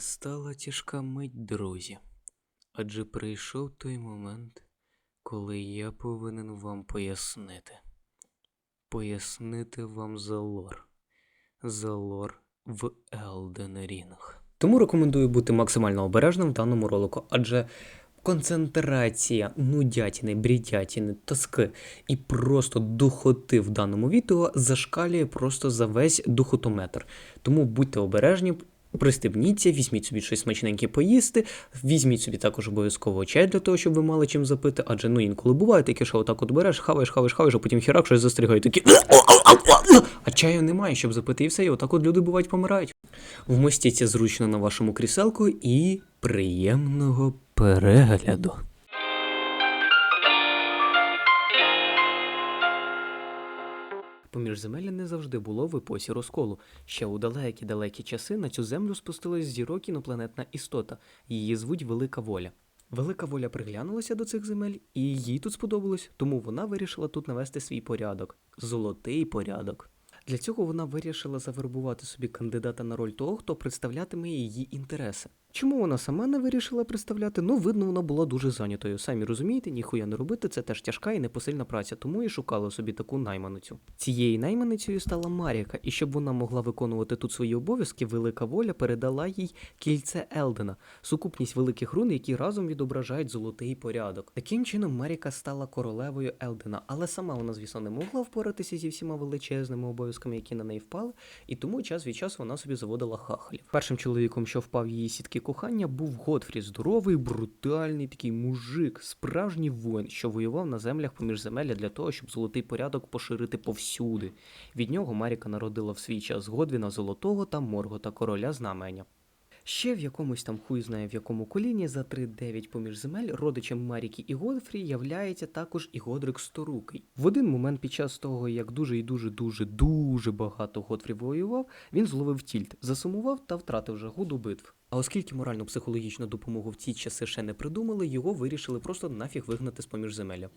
Настала тяжка мить, друзі, адже прийшов той момент, коли я повинен вам пояснити. Пояснити вам за лор. За лор в Ring. Тому рекомендую бути максимально обережним в даному ролику, адже концентрація нудятини, брідятини, тоски і просто духоти в даному відео зашкалює просто за весь духотометр. Тому будьте обережні, пристебніться, візьміть собі щось смачненьке поїсти, візьміть собі також обов'язково чай для того, щоб ви мали чим запити, адже ну інколи буває таке, що отак от береш, хаваєш, хаваєш, хаваєш, а потім хірак щось застрігає, такі. А чаю немає, щоб запити і все, і отак от люди бувають помирають. Вмостіться зручно на вашому кріселку і приємного перегляду. Поміжземелля не завжди було в епосі розколу. Ще у далекі-далекі часи на цю землю спустилась зірок інопланетна істота. Її звуть Велика Воля. Велика воля приглянулася до цих земель, і їй тут сподобалось, тому вона вирішила тут навести свій порядок. Золотий порядок. Для цього вона вирішила завербувати собі кандидата на роль того, хто представлятиме її інтереси. Чому вона сама не вирішила представляти? Ну, видно, вона була дуже зайнятою. Самі розумієте, ніхуя не робити, це теж тяжка і непосильна праця, тому і шукала собі таку найманицю. Цією найманицею стала Маріка, і щоб вона могла виконувати тут свої обов'язки, велика воля передала їй кільце Елдена, сукупність великих рун, які разом відображають золотий порядок. Таким чином Маріка стала королевою Елдена, але сама вона, звісно, не могла впоратися зі всіма величезними обов'язками, які на неї впали, і тому час від часу вона собі заводила хахалів. Першим чоловіком, що впав її сітки кохання, був Готфрі, здоровий, брутальний такий мужик, справжній воїн, що воював на землях поміж земелля для того, щоб золотий порядок поширити повсюди. Від нього Маріка народила в свій час Годвіна Золотого та Моргота, короля знамення. Ще в якомусь там хуй знає в якому коліні за 3-9 поміж земель родичем Маріки і Годфрі являється також і Годрик Сторукий. В один момент під час того, як дуже і дуже дуже дуже багато Годфрі воював, він зловив тільт, засумував та втратив жагу до битв. А оскільки морально-психологічну допомогу в ті часи ще не придумали, його вирішили просто нафіг вигнати з поміж земелля.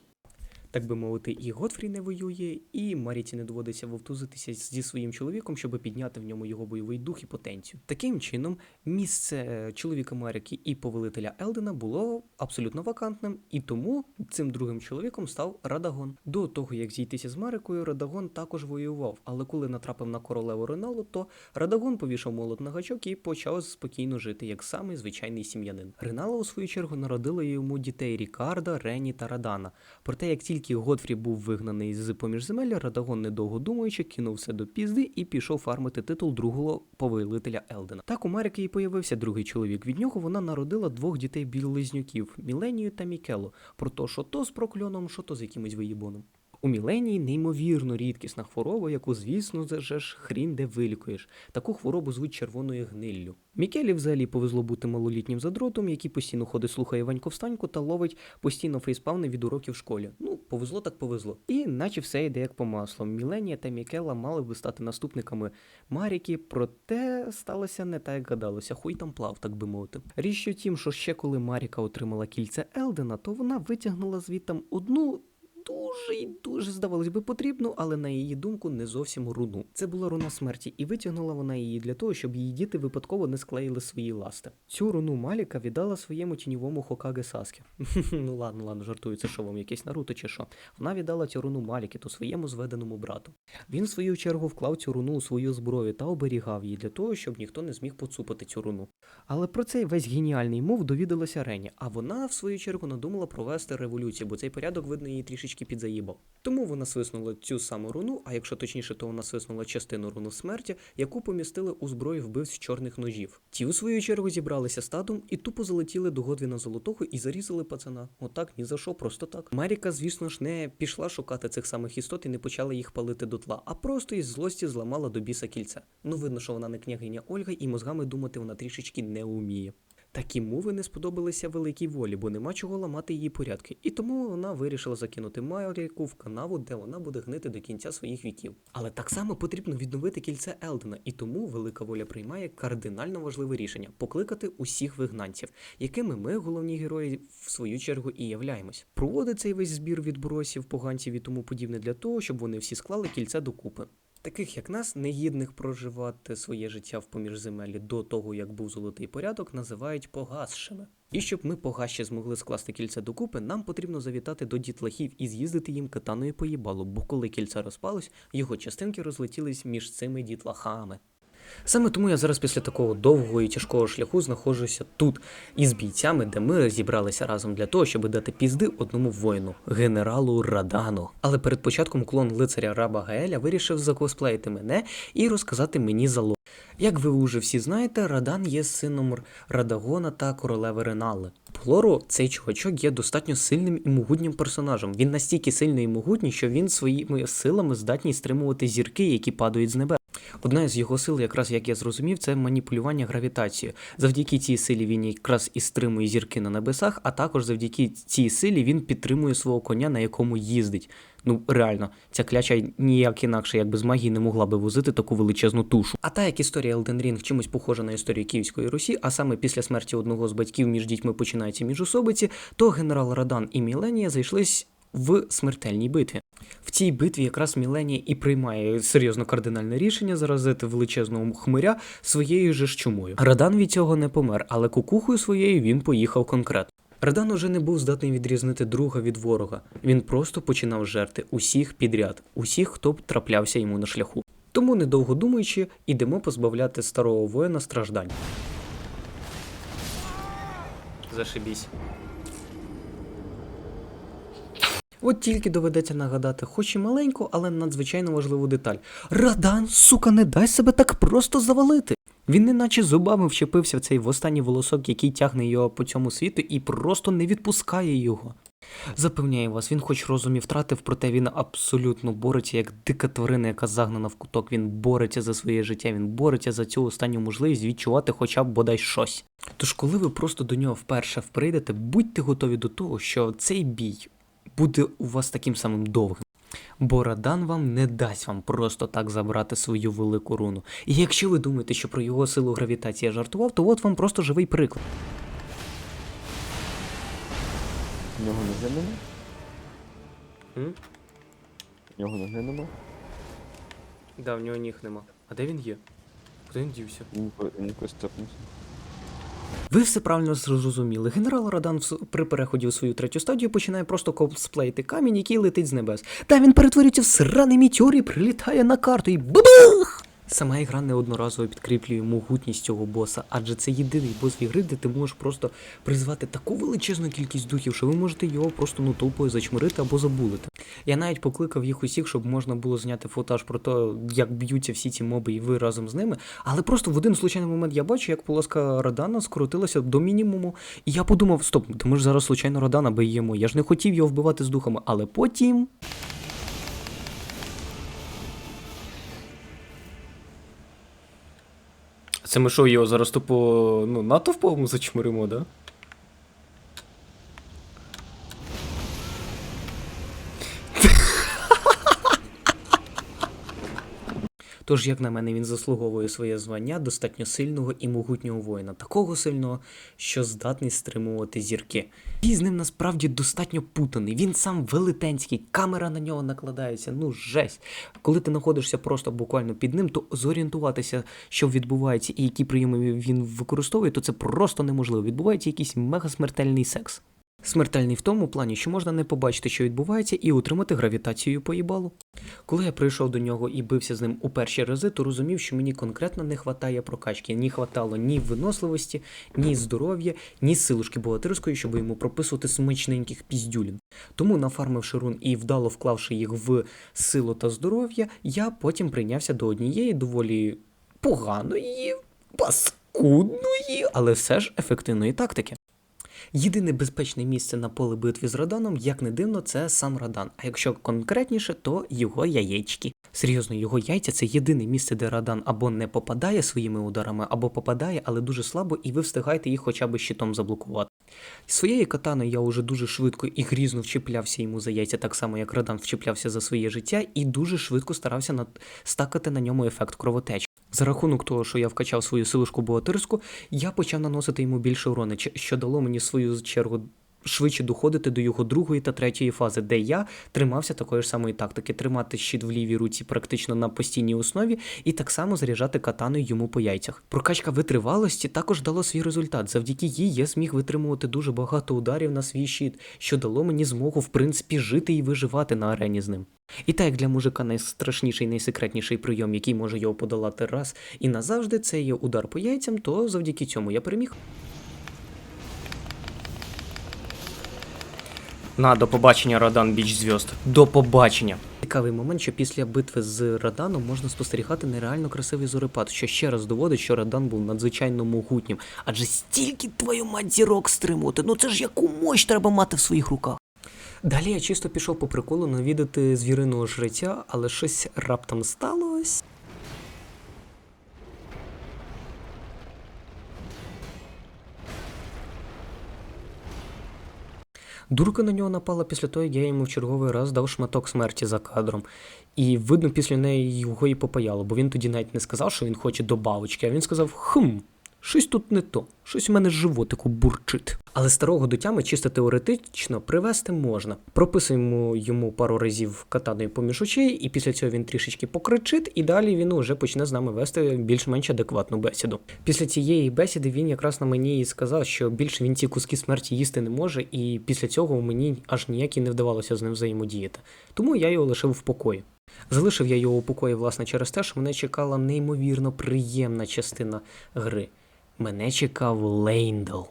Так би мовити, і Готфрі не воює, і Маріці не доводиться вовтузитися зі своїм чоловіком, щоб підняти в ньому його бойовий дух і потенцію. Таким чином, місце е, чоловіка Маріки і повелителя Елдена було абсолютно вакантним, і тому цим другим чоловіком став Радагон. До того як зійтися з Марикою, Радагон також воював, але коли натрапив на королеву Реналу, то Радагон повішав молот на гачок і почав спокійно жити, як самий звичайний сім'янин. Ренала, у свою чергу, народила йому дітей Рікарда, Рені та Радана. Проте, як тільки Готфрі був вигнаний з поміж земель, Радагон, недовго думаючи, кинув все до пізди і пішов фармити титул другого повелителя Елдена. Так у Марики і появився другий чоловік. Від нього вона народила двох дітей білизнюків Міленію та Мікелу. Про то, що то з прокльоном, що то з якимось виїбоном. У Міленії неймовірно рідкісна хвороба, яку, звісно, же ж хрін де вилікуєш. Таку хворобу звуть червоною гниллю. Мікелі взагалі повезло бути малолітнім задротом, який постійно ходить, слухає Ванько встаньку та ловить постійно фейспавни від уроків в школі. Ну, повезло так повезло. І наче все йде як по маслу. Міленія та Мікела мали би стати наступниками Маріки, проте сталося не так, як гадалося. Хуй там плав, так би мовити. Річ у тім, що ще коли Маріка отримала кільце Елдена, то вона витягнула звідтам одну дуже і дуже здавалось би потрібну, але на її думку не зовсім руну. Це була руна смерті, і витягнула вона її для того, щоб її діти випадково не склеїли свої ласти. Цю руну Маліка віддала своєму тіньовому Хокаге Саске. ну ладно, ладно, жартую, це що вам якесь Наруто чи що. Вона віддала цю руну Маліки, то своєму зведеному брату. Він в свою чергу вклав цю руну у свою зброю та оберігав її для того, щоб ніхто не зміг поцупити цю руну. Але про цей весь геніальний мов довідалася Рені, а вона, в свою чергу, надумала провести революцію, бо цей порядок, видно, її трішечки підзаїбав. Тому вона свиснула цю саму руну, а якщо точніше, то вона свиснула частину руну смерті, яку помістили у зброї вбивць чорних ножів. Ті, у свою чергу, зібралися стадом і тупо залетіли до Годвіна Золотого і зарізали пацана. Отак, ні за що, просто так. Маріка, звісно ж, не пішла шукати цих самих істот і не почала їх палити дотла, а просто із злості зламала до біса кільця. Ну, видно, що вона не княгиня Ольга, і мозгами думати вона трішечки не уміє. Такі мови не сподобалися великій волі, бо нема чого ламати її порядки, і тому вона вирішила закинути Маріку в канаву, де вона буде гнити до кінця своїх віків. Але так само потрібно відновити кільце Елдена, і тому велика воля приймає кардинально важливе рішення покликати усіх вигнанців, якими ми, головні герої, в свою чергу і являємось. Проводить цей весь збір відбросів, поганців і тому подібне для того, щоб вони всі склали кільце докупи. Таких як нас, негідних проживати своє життя в поміж земелі до того, як був золотий порядок, називають погасшими. І щоб ми погаще змогли скласти кільце докупи, нам потрібно завітати до дітлахів і з'їздити їм катаною поїбало, бо коли кільце розпалось, його частинки розлетілись між цими дітлахами. Саме тому я зараз після такого довгого і тяжкого шляху знаходжуся тут із бійцями, де ми зібралися разом для того, щоб дати пізди одному воїну, генералу Радану. Але перед початком клон лицаря Раба Гаеля вирішив закосплеїти мене і розказати мені за ло. Як ви уже всі знаєте, Радан є сином Радагона та королеви Реналли. По лору цей чувачок є достатньо сильним і могутнім персонажем. Він настільки сильний і могутній, що він своїми силами здатний стримувати зірки, які падають з небес. Одна з його сил, якраз як я зрозумів, це маніпулювання гравітацією. Завдяки цій силі він якраз і стримує зірки на небесах, а також завдяки цій силі він підтримує свого коня, на якому їздить. Ну реально, ця кляча ніяк інакше, як без магії, не могла би возити таку величезну тушу. А та як історія Elden Ring чимось похожа на історію Київської Русі, а саме після смерті одного з батьків між дітьми починаються міжособиці, то генерал Радан і Міленія зайшлись в смертельній битві. В цій битві якраз Міленія і приймає серйозно кардинальне рішення заразити величезного хмиря своєю же ж чумою. Радан від цього не помер, але кукухою своєю він поїхав конкретно. Радан уже не був здатний відрізнити друга від ворога. Він просто починав жерти усіх підряд, усіх, хто б траплявся йому на шляху. Тому, недовго думаючи, ідемо позбавляти старого воїна страждань. Зашибісь. От тільки доведеться нагадати, хоч і маленьку, але надзвичайно важливу деталь. Радан, сука, не дай себе так просто завалити. Він неначе зубами вчепився в цей останній волосок, який тягне його по цьому світу, і просто не відпускає його. Запевняю вас, він хоч розум і втратив, проте він абсолютно бореться як дика тварина, яка загнана в куток. Він бореться за своє життя, він бореться за цю останню можливість відчувати хоча б бодай щось. Тож, коли ви просто до нього вперше прийдете, будьте готові до того, що цей бій буде у вас таким самим довгим. Бо Радан вам не дасть вам просто так забрати свою велику руну. І якщо ви думаєте, що про його силу гравітації я жартував, то от вам просто живий приклад. В нього ноги нема? М? В нього ноги нема? Да, в нього ніг нема. А де він є? Куди він дівся? Він він якось цепнувся. Ви все правильно зрозуміли. Генерал Радан при переході у свою третю стадію починає просто косплеїти камінь, який летить з небес. Та він перетворюється в сраний мітьор і прилітає на карту і бабах! Сама ігра неодноразово підкріплює могутність цього боса, адже це єдиний бос в ігри, де ти можеш просто призвати таку величезну кількість духів, що ви можете його просто ну толпою зачмирити або забулити. Я навіть покликав їх усіх, щоб можна було зняти футаж про те, як б'ються всі ці моби, і ви разом з ними. Але просто в один случайний момент я бачу, як полоска Радана скоротилася до мінімуму. І я подумав: стоп, то ми ж зараз случайно Радана б'ємо. Я ж не хотів його вбивати з духами, але потім. Це ми що, його зараз тупо ну, натовпом зачмиримо, да? Тож, як на мене, він заслуговує своє звання достатньо сильного і могутнього воїна, такого сильного, що здатний стримувати зірки. І з ним насправді достатньо путаний. Він сам велетенський, камера на нього накладається. Ну жесть. Коли ти знаходишся просто буквально під ним, то зорієнтуватися, що відбувається і які прийоми він використовує, то це просто неможливо. Відбувається якийсь мегасмертельний секс. Смертельний в тому плані, що можна не побачити, що відбувається, і утримати гравітацію по їбалу. Коли я прийшов до нього і бився з ним у перші рази, то розумів, що мені конкретно не хватає прокачки. Ні хватало ні виносливості, ні здоров'я, ні силушки богатирської, щоб йому прописувати смачненьких піздюлін. Тому, нафармивши рун і вдало вклавши їх в силу та здоров'я, я потім прийнявся до однієї доволі поганої, паскудної, але все ж ефективної тактики. Єдине безпечне місце на поле битви з Раданом, як не дивно, це сам Радан. А якщо конкретніше, то його яєчки. Серйозно, його яйця це єдине місце, де Радан або не попадає своїми ударами, або попадає, але дуже слабо, і ви встигаєте їх хоча б щитом заблокувати. Своєю катаною я уже дуже швидко і грізно вчіплявся йому за яйця, так само як Радан вчіплявся за своє життя, і дуже швидко старався над... стакати на ньому ефект кровотечі. За рахунок того, що я вкачав свою силушку богатирську, я почав наносити йому більше урони, чи- що дало мені свою чергу швидше доходити до його другої та третьої фази, де я тримався такої ж самої тактики: тримати щит в лівій руці практично на постійній основі, і так само заряджати катаною йому по яйцях. Прокачка витривалості також дало свій результат. Завдяки їй я зміг витримувати дуже багато ударів на свій щит, що дало мені змогу, в принципі, жити і виживати на арені з ним. І так як для мужика найстрашніший, найсекретніший прийом, який може його подолати раз і назавжди, це є удар по яйцям, то завдяки цьому я переміг. На, до побачення, Радан Біч Зв'язд. До побачення. Цікавий момент, що після битви з Раданом можна спостерігати нереально красивий зорепад, що ще раз доводить, що Радан був надзвичайно могутнім. Адже стільки твою мать зірок стримувати, ну це ж яку мощь треба мати в своїх руках. Далі я чисто пішов по приколу навідати звіриного жреця, але щось раптом сталося. Дурка на нього напала після того, як я йому в черговий раз дав шматок смерті за кадром. І видно, після неї його і попаяло, бо він тоді навіть не сказав, що він хоче добавочки, а він сказав: хм, щось тут не то, щось у мене животику бурчить. Але старого до тями чисто теоретично привести можна. Прописуємо йому пару разів катаною поміж очей, і після цього він трішечки покричить, і далі він уже почне з нами вести більш-менш адекватну бесіду. Після цієї бесіди він якраз на мені і сказав, що більше він ці куски смерті їсти не може, і після цього мені аж ніяк не вдавалося з ним взаємодіяти. Тому я його лишив в покої. Залишив я його у покої, власне, через те, що мене чекала неймовірно приємна частина гри. Мене чекав Лейндл.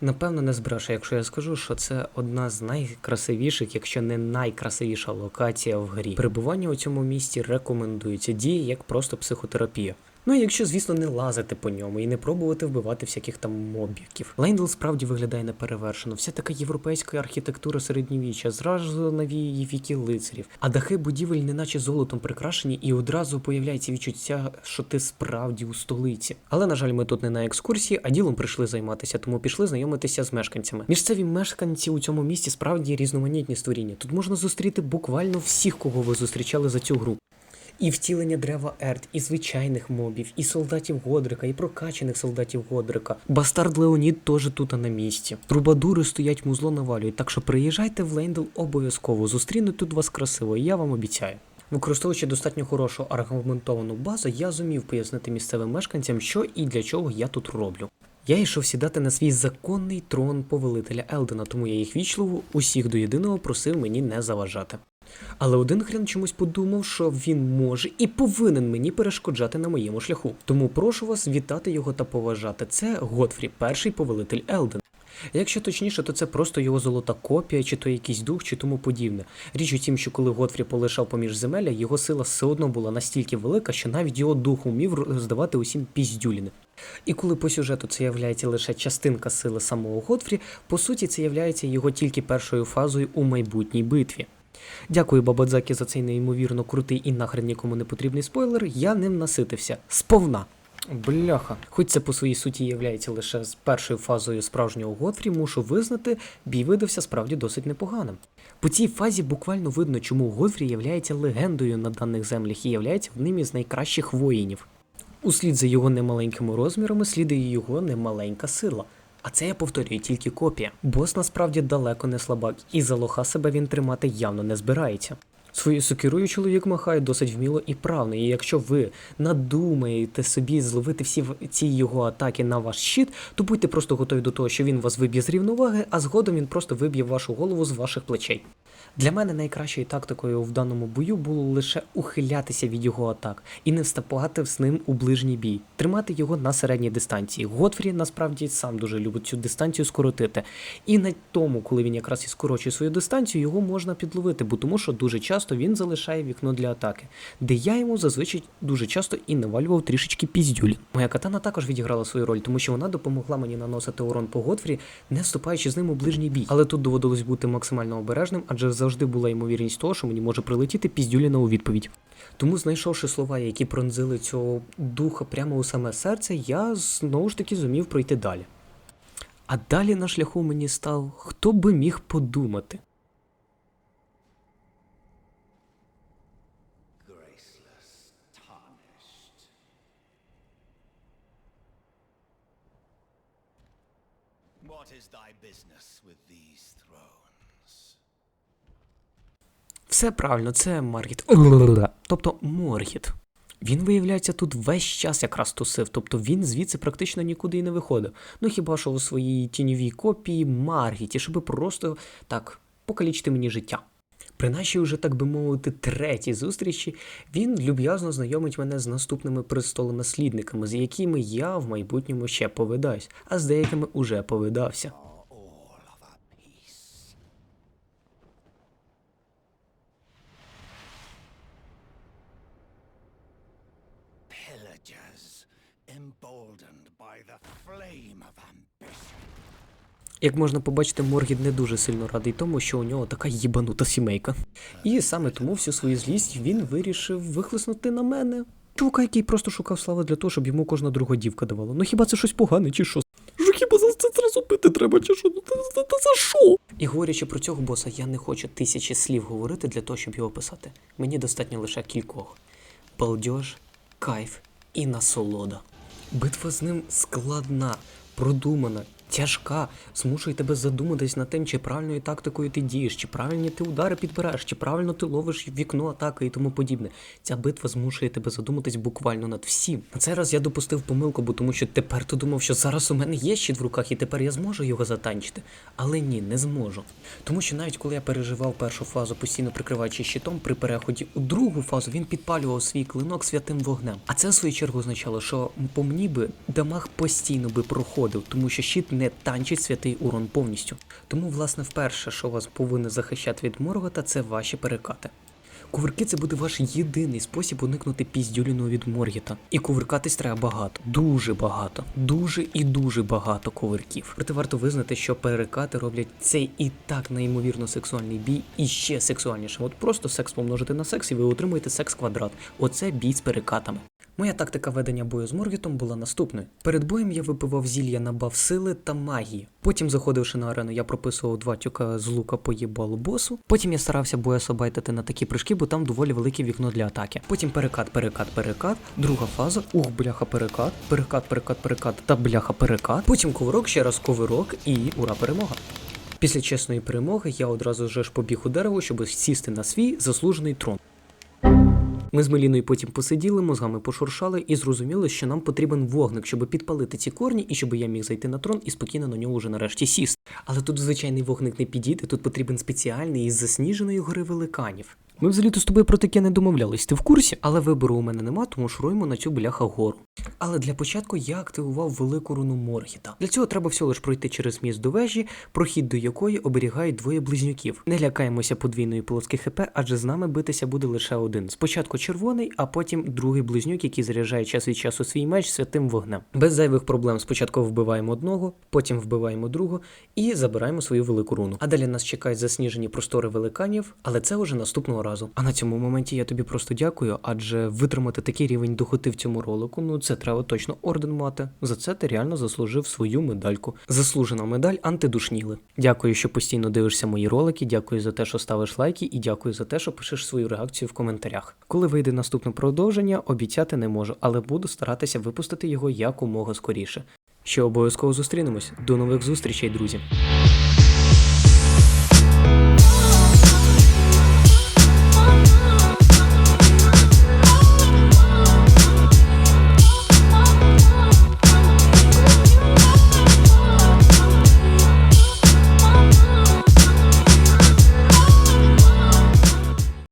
Напевно, не збрешу, якщо я скажу, що це одна з найкрасивіших, якщо не найкрасивіша локація в грі. Перебування у цьому місті рекомендується, діє як просто психотерапія. Ну, якщо, звісно, не лазити по ньому і не пробувати вбивати всяких там мобіків. Лейндл справді виглядає неперевершено. Вся така європейська архітектура середньовіччя, зразу навіє віки лицарів, а дахи будівель неначе золотом прикрашені, і одразу появляється відчуття, що ти справді у столиці. Але на жаль, ми тут не на екскурсії, а ділом прийшли займатися, тому пішли знайомитися з мешканцями. Місцеві мешканці у цьому місті справді різноманітні створіння. Тут можна зустріти буквально всіх, кого ви зустрічали за цю гру. І втілення дерева Ерт, і звичайних мобів, і солдатів Годрика, і прокачаних солдатів Годрика. Бастард Леонід теж тут на місці. Трубадури стоять музло навалюють, так що приїжджайте в Лейндл обов'язково. Зустрінуть тут вас красиво, я вам обіцяю. Використовуючи достатньо хорошу аргументовану базу, я зумів пояснити місцевим мешканцям, що і для чого я тут роблю. Я йшов сідати на свій законний трон повелителя Елдена, тому я їх вічливо усіх до єдиного просив мені не заважати. Але один хрен чомусь подумав, що він може і повинен мені перешкоджати на моєму шляху. Тому прошу вас вітати його та поважати. Це Готфрі, перший повелитель Елден. Якщо точніше, то це просто його золота копія, чи то якийсь дух, чи тому подібне. Річ у тім, що коли Готфрі полишав поміж земеля, його сила все одно була настільки велика, що навіть його дух умів роздавати усім піздюліни. І коли по сюжету це являється лише частинка сили самого Готфрі, по суті, це являється його тільки першою фазою у майбутній битві. Дякую Бабадзакі за цей неймовірно крутий і нахрен нікому не потрібний спойлер. Я ним наситився. Сповна. Бляха, хоч це по своїй суті являється лише з першою фазою справжнього Готфрі, мушу визнати, бій видався справді досить непоганим. По цій фазі буквально видно, чому Готфрі являється легендою на даних землях і являється одним із найкращих воїнів. Услід за його немаленькими розмірами слідує його немаленька сила. А це я повторюю тільки копія. Бос насправді далеко не слабак, і за лоха себе він тримати явно не збирається. Свою сокирою чоловік махає досить вміло і правно, і якщо ви надумаєте собі зловити всі ці його атаки на ваш щит, то будьте просто готові до того, що він вас виб'є з рівноваги, а згодом він просто виб'є вашу голову з ваших плечей. Для мене найкращою тактикою в даному бою було лише ухилятися від його атак і не вступати з ним у ближній бій, тримати його на середній дистанції. Готфрі насправді сам дуже любить цю дистанцію скоротити. І на тому, коли він якраз і скорочує свою дистанцію, його можна підловити, бо тому що дуже часто він залишає вікно для атаки, де я йому зазвичай дуже часто і навалював трішечки піздюлі. Моя катана також відіграла свою роль, тому що вона допомогла мені наносити урон по Готфрі, не вступаючи з ним у ближній бій. Але тут доводилось бути максимально обережним, адже завжди завжди була ймовірність того, що мені може прилетіти піздюліна у відповідь. Тому, знайшовши слова, які пронзили цього духа прямо у саме серце, я знову ж таки зумів пройти далі. А далі на шляху мені став хто би міг подумати. What is thy business with these thrones? Все правильно, це Маргіт. Тобто Моргіт. Він, виявляється, тут весь час якраз тусив, тобто він звідси практично нікуди і не виходив. Ну хіба що у своїй тіньовій копії Маргіті, щоб просто так покалічити мені життя. При нашій уже, так би мовити, третій зустрічі він люб'язно знайомить мене з наступними престолонаслідниками, з якими я в майбутньому ще повидаюсь, а з деякими уже повидався. Як можна побачити, Моргід не дуже сильно радий тому, що у нього така їбанута сімейка. І саме тому всю свою злість він вирішив вихлеснути на мене. Чувака, який просто шукав слави для того, щоб йому кожна друга дівка давала. Ну хіба це щось погане, чи що? Що хіба за це зразу пити треба, чи що? Ну та, за що? І говорячи про цього боса, я не хочу тисячі слів говорити для того, щоб його писати. Мені достатньо лише кількох: балдеж, кайф і насолода. Битва з ним складна, продумана, тяжка, змушує тебе задуматись над тим, чи правильною тактикою ти дієш, чи правильні ти удари підбираєш, чи правильно ти ловиш вікно атаки і тому подібне. Ця битва змушує тебе задуматись буквально над всім. На цей раз я допустив помилку, бо тому що тепер ти думав, що зараз у мене є щит в руках, і тепер я зможу його затанчити. Але ні, не зможу. Тому що навіть коли я переживав першу фазу, постійно прикриваючи щитом, при переході у другу фазу він підпалював свій клинок святим вогнем. А це в свою чергу означало, що по мені би дамаг постійно би проходив, тому що щит не танчить святий урон повністю. Тому, власне, вперше, що вас повинно захищати від Моргота, це ваші перекати. Кувирки це буде ваш єдиний спосіб уникнути піздюліну від Моргіта. І кувиркатись треба багато, дуже багато, дуже і дуже багато кувирків. Проте варто визнати, що перекати роблять цей і так неймовірно сексуальний бій і ще сексуальнішим. От просто секс помножити на секс, і ви отримуєте секс квадрат. Оце бій з перекатами. Моя тактика ведення бою з Моргітом була наступною. Перед боєм я випивав зілля на баф сили та магії. Потім, заходивши на арену, я прописував два тюка з лука по їбалу босу. Потім я старався бояса байтати на такі прыжки, бо там доволі велике вікно для атаки. Потім перекат, перекат, перекат, друга фаза, ух, бляха, перекат, перекат, перекат, перекат та бляха, перекат. Потім ковирок, ще раз ковирок і ура, перемога. Після чесної перемоги я одразу вже ж побіг у дерево, щоб сісти на свій заслужений трон. Ми з Меліною потім посиділи, мозгами пошуршали і зрозуміли, що нам потрібен вогник, щоб підпалити ці корні, і щоб я міг зайти на трон і спокійно на нього вже нарешті сісти. Але тут звичайний вогник не підійде, тут потрібен спеціальний із засніженої гори великанів. Ми взагалі-то з тобою про таке не домовлялись, ти в курсі? Але вибору у мене нема, тому шуруємо на цю бляха гору. Але для початку я активував велику руну Моргіта. Для цього треба всього лиш пройти через міст до вежі, прохід до якої оберігають двоє близнюків. Не лякаємося подвійної полоски ХП, адже з нами битися буде лише один. Спочатку червоний, а потім другий близнюк, який заряджає час від часу свій меч святим вогнем. Без зайвих проблем спочатку вбиваємо одного, потім вбиваємо другого і забираємо свою велику руну. А далі нас чекають засніжені простори великанів, але це вже наступного разу. А на цьому моменті я тобі просто дякую, адже витримати такий рівень духоти в цьому ролику, ну це треба точно орден мати. За це ти реально заслужив свою медальку. Заслужена медаль антидушніли. Дякую, що постійно дивишся мої ролики. Дякую за те, що ставиш лайки, і дякую за те, що пишеш свою реакцію в коментарях. Коли вийде наступне продовження, обіцяти не можу, але буду старатися випустити його якомога скоріше. Ще обов'язково зустрінемось. До нових зустрічей, друзі!